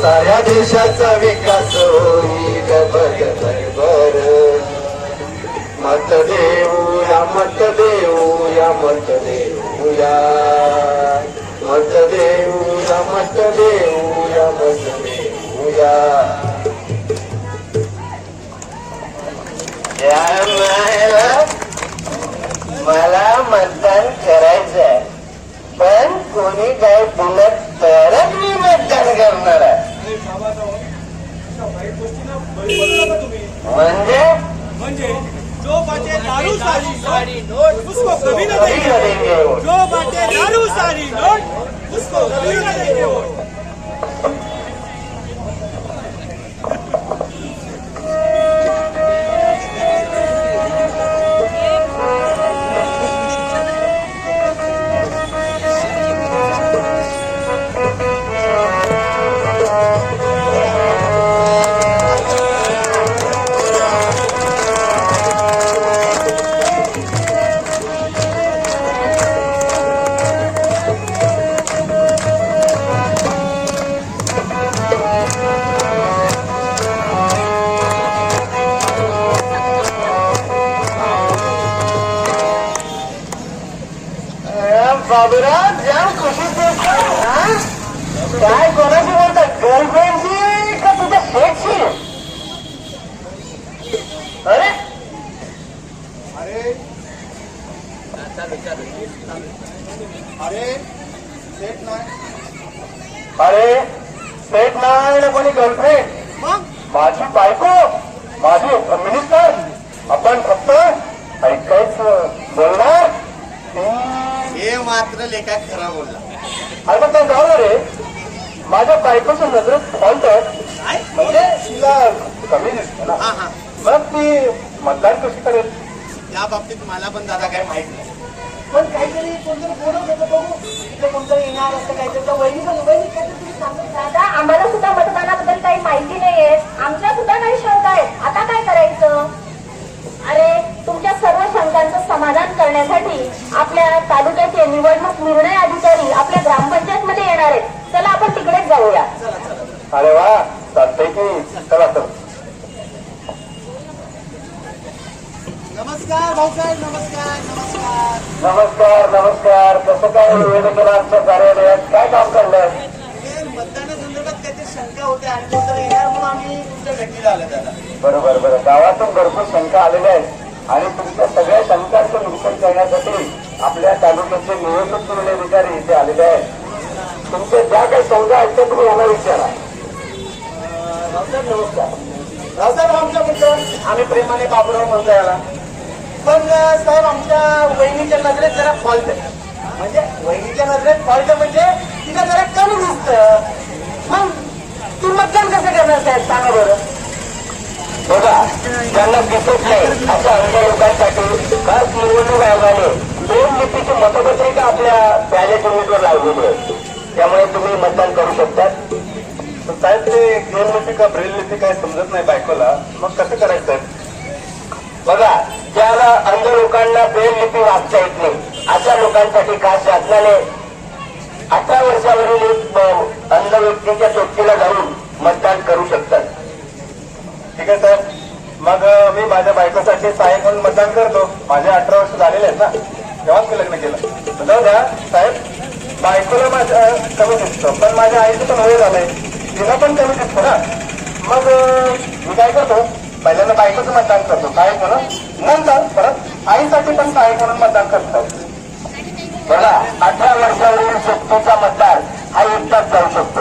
साऱ्या देशाचा विकास होईल बघ बरोबर मत देऊया मत देऊया मत देऊया मत देऊया मत देऊया मत देऊया. मतदान करायचंय. पण कोणी काय बोलत तरच मी मतदान करणार आहे. म्हणजे? म्हणजे जो बाटे दारू सारी नोट उसको कभी न कभी न देंगे बाबूराव जाम हा? काय कोणाची बोलतात गर्लफ्रेंडची का तुझ्या शेटची अरे? अरे अरे सेट नाही अरे सेट नाही ना कोणी गर्लफ्रेंड माझी बायको माझी मिनिस्टर आपण फक्त मात्र लेखा खरा बोलला. अरे ते जाऊ रे? माझ्या बायकोच्या नजरेत फॉल्ट काय? म्हणजे तिला कमी दिसते ना. हा हा. मग ती मतदान कशी करेल? त्या बाबतीत मला पण दादा काय माहीत नाही. पण काहीतरी कोणतरी बोलत होतं बघू. इथे कोणतरी येणार असं काहीतरी. तर वहिनी पण वहिनी काहीतरी तुम्ही सांगत दादा आम्हाला सुद्धा मतदानाबद्दल काही माहिती नाहीये. आमच्या सुद्धा काही शंका आहेत. आता काय करायचं? अरे तुमच्या सर्व शंकांचं समाधान करण्यासाठी आपल्या तालुक्याचे निवडणूक निर्णय अधिकारी आपल्या ग्रामपंचायत मध्ये येणार आहेत. चला आपण तिकडेच जाऊया. अरे वा चालतंय की. चला तर नमस्कार भाऊसाहेब नमस्कार नमस्कार. नमस्कार नमस्कार. कसं काय निवेदन केलं आमच्या कार्यालयात काय काम करणार हे मतदानासंदर्भात काहीतरी शंका होत्या आणि येणार म्हणून आम्ही तुमच्या भेटीला आलो दादा बरोबर बरं गावातून भरपूर शंका आलेल्या आहेत. आणि तुमच्या सगळ्या शंकांचं निरसन करण्यासाठी आपल्या तालुक्याचे निवडणूक निर्णय अधिकारी इथे आलेले आहेत. तुमच्या ज्या काही शंका आहेत त्या तुम्ही यांना विचारा. रावसाहेब नमस्कार. रावसाहेब आमच्या मित्र आम्ही प्रेमाने बाबूराव म्हणतो याला पण साहेब आमच्या वहिनीच्या नजरेत जरा फॉल्ट म्हणजे वहिनीच्या नजरेत फॉल्ट म्हणजे तिला जरा कमी दिसतं. मग तू मतदान कसं करणार साहेब? सांगा बरं. बघा ज्यांना दिसत नाही अशा अंध लोकांसाठी खास निवडणूक आयोगाने दोन लिपीची मतपत्रिका आपल्या बॅलेट युनिटवर लावलेली आहे त्यामुळे तुम्ही मतदान करू शकतात साहेब ते दोन लिपी का ब्रेल लिपी काय समजत नाही बायकोला? मग कसं करायचं बघा ज्याला अंध लोकांना ब्रेल लिपी वाचता येत नाही अशा लोकांसाठी खास शासनाने अठरा वर्षावरील एक अंध व्यक्तीच्या सोबतीला जाऊन मतदान करू शकतात. ठीक आहे साहेब. मग मी माझ्या बायकोसाठी सहाय्यक म्हणून मतदान करतो. माझे अठरा वर्ष झालेले आहेत ना. तेव्हाच मी लग्न केलं. जाऊ द्या साहेब बायकोला माझ्या कमी दिसतो पण माझ्या आईचं पण वय झालंय. तिला पण कमी दिसतो ना. मग मी काय करतो पहिल्यांदा बायकोचं मतदान करतो. काय म्हणून नंतर परत आईसाठी पण काय म्हणून मतदान करतो? बघा अठरा वर्षावरील शक्तीचा मतदार हा एकटाच जाऊ शकतो.